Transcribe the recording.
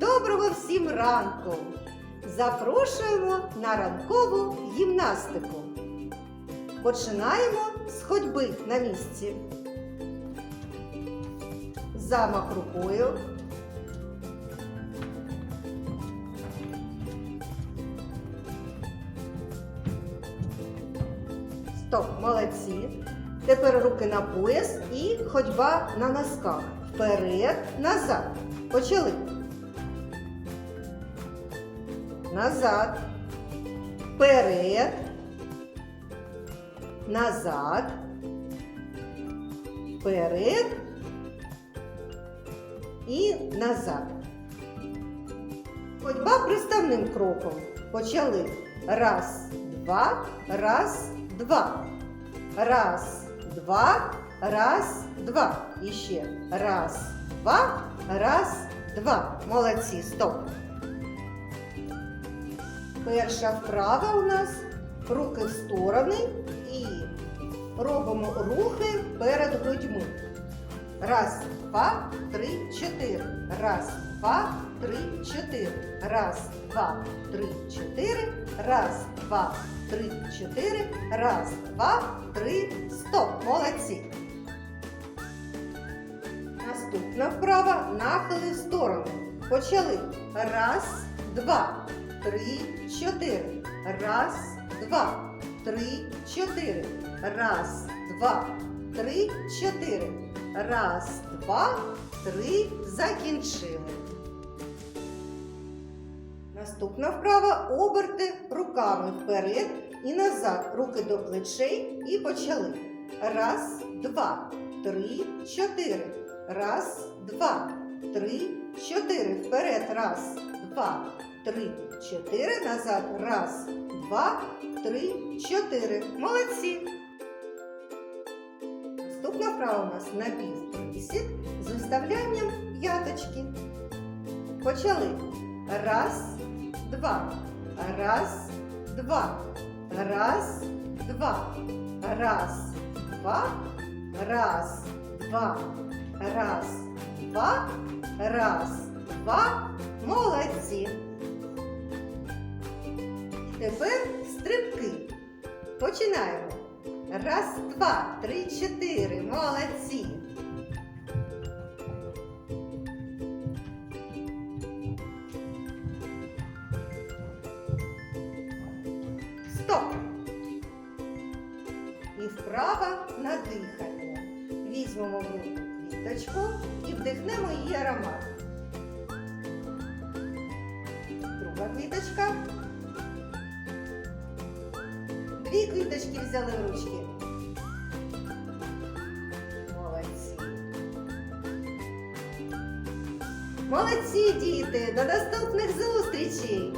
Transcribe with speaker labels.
Speaker 1: Доброго всім ранку! Запрошуємо на ранкову гімнастику. Починаємо з ходьби на місці. Замах рукою. Стоп, молодці. Тепер руки на пояс і ходьба на носках. Вперед, назад. Почали. Назад. Вперед. Назад. Вперед. І назад. Ходьба приставним кроком. Почали. Раз, два, раз, два. Раз, два, раз, два. І ще раз, два, раз, два. Молодці, стоп. Перша вправа у нас руки в сторони і робимо рухи перед грудьми. Раз, два, три, чотири. Раз, два, три, чотири. Раз, два, три, чотири. Раз, два, три, чотири. Раз, два, три. Стоп. Молодці. Наступна вправа нахили в сторону. Почали. Раз, два, три, чотири. Раз, два, три, чотири. Раз, два, три, чотири. Раз, два, три. Закінчили. Наступна вправа оберти руками вперед і назад. Руки до плечей і почали. Раз, два, три, чотири. Раз, два, три, чотири. Вперед. Раз, два, три, чотири. Назад. Раз, два, три, чотири. Молодці. Наступна вправа у нас на напівприсід з виставлянням п'яточки. Почали. Раз, два. Раз, два. Раз, два. Раз, два. Раз, два. Раз, два. Раз, два. Молодці. Тепер стрибки. Починаємо. Раз, два, три, чотири. Молодці. Стоп! І вправа на дихання. Візьмемо в руку квіточку і вдихнемо її аромат. Друга квіточка. Дві квіточки взяли в ручки. Молодці. Молодці, діти! До наступних зустрічей!